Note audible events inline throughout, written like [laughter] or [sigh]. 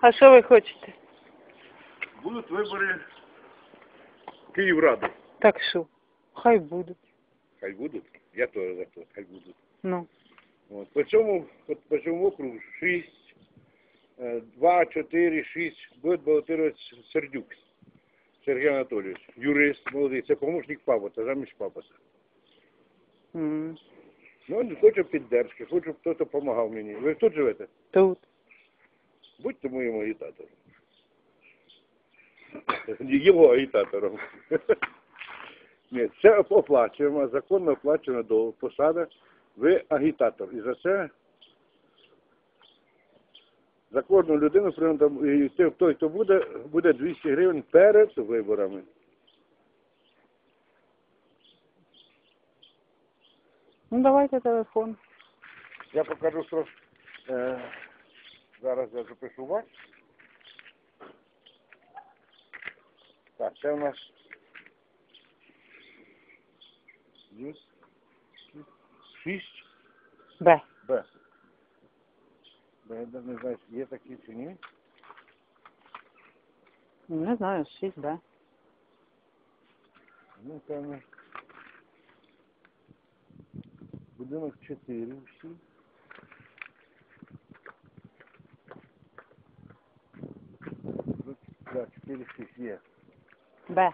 А що ви хочете? Будуть вибори Київради. Так що? Хай будуть. Хай будуть. Я теж за то, хай будуть. Ну. От. По цьому, от по цьому округу 6, 2, 4, 6 буде балотувати Сердюк Сергій Анатолійович. Юрист молодий, це помощник папа, замість папа. М. Ну, хочу піддержки, хочу, щоб хтось допомагав мені. Ви тут живете? Тут. Будьте моїм агітатором. [coughs] Його агітатором. [laughs] Ні, це оплачуємо, законно оплачена до посада. Ви агітатор. І за це за кожну людину і тим, той, хто буде, буде 200 гривень перед виборами. Ну давайте телефон. Я покажу, що зараз я запишу вас. Так, це у нас шість Б. Б. Б, я не знаю, є такі чи ні. Не знаю, 6 Б. Ну, певно. Будинок 4 всі. Так, 4, 6 є. Б.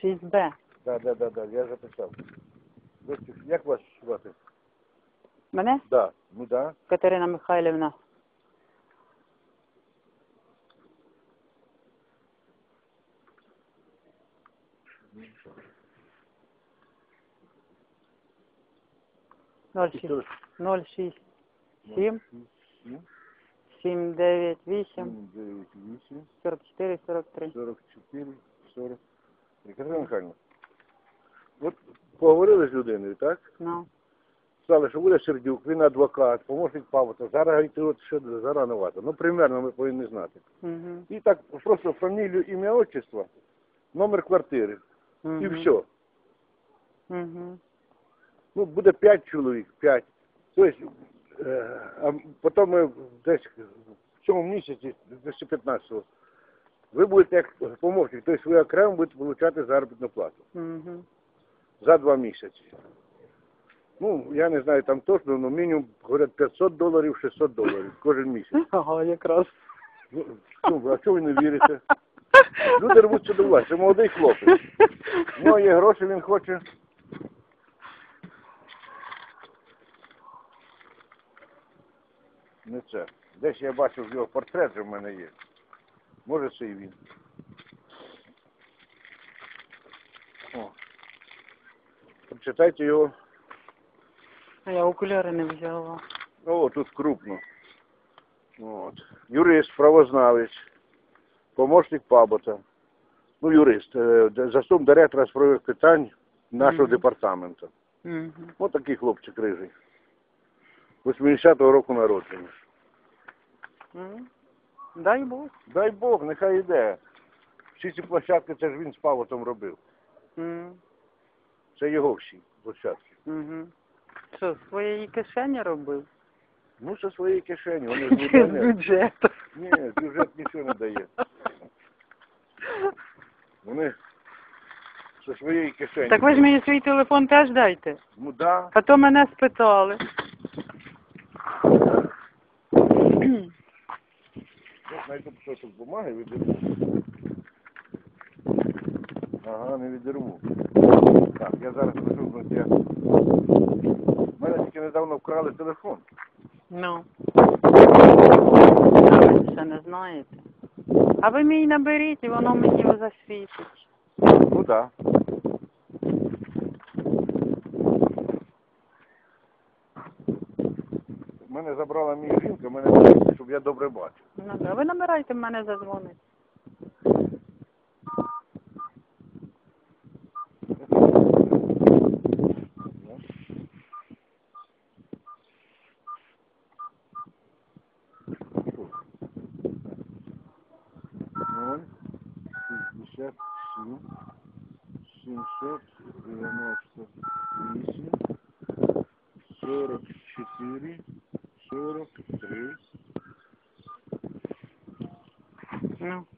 6 Б. Да, да, да, да, я записав. Ви- Як вас звати? Мене? Да, ну да. Катерина Михайлівна. Ноль шість. Ноль шість. Сім. Сім, Сім, дев'ять, вісім, сім, дев'ять, вісім, сорок чотири, сорок три. 44, 40. Катерина Михайлівна, от поговорили з людиною, так? Ну. Сказали, що буде Сердюк, він адвокат, помощник Павлота. Зараз йти от ще заранувато. Ну, примерно ми повинні знати. Угу. І так просто фамілію, ім'я, отчество, номер квартири. І все. Угу. Ну, буде п'ять чоловік, п'ять. Тобто, а потім ми десь в цьому місяці, десь 15-го, ви будете як помощник, тобто ви окремо будете отримати заробітну плату Угу. за два місяці. Ну, я не знаю там точно, але мінімум, говорять, 500 доларів, 600 доларів кожен місяць. [laughs] Ага, якраз. Ну, ну, а чого ви не вірите? Люди рвуться до вас, це молодий хлопець. У нього є гроші, він хоче. Не це. Десь я бачив його портрет же в мене є. Може це і він. О. Прочитайте його. А я окуляри не взяла. О, тут крупно. От. Юрист, правознавець, помощник Пабота. Ну, юрист, е, заступник директора з правових питань нашого Мгм. департаменту. Угу. Ось такий хлопчик рижий. 80-го року народження. Дай Бог. Дай Бог, нехай йде. Всі ці площадки, це ж він з Павотом робив. Це його всі площадки. Угу. Що, з своєї кишені робив? Ну, зі своєї кишені, вони [laughs] ж не з бюджету? Ні, бюджет нічого не дає. Вони зі своєї кишені. Так ви ж мені свій телефон теж дайте. Ну да. А то мене спитали. Я знайду кусочок бумаги, відірву. Ага, не відірву. Так, я зараз бо я... У мене тільки недавно вкрали телефон. Ну. А ви ще не знаєте. А ви мій наберіть і воно мені засвітить. Ну так. Да. Мене забрала мій жінка, мене щоб я добре бачив. Ну, да. ви набирайте, в мене задзвонить. Ноль, шестьдесят семь, семьсот девяносто восемь, сорок четыре, número 3. No.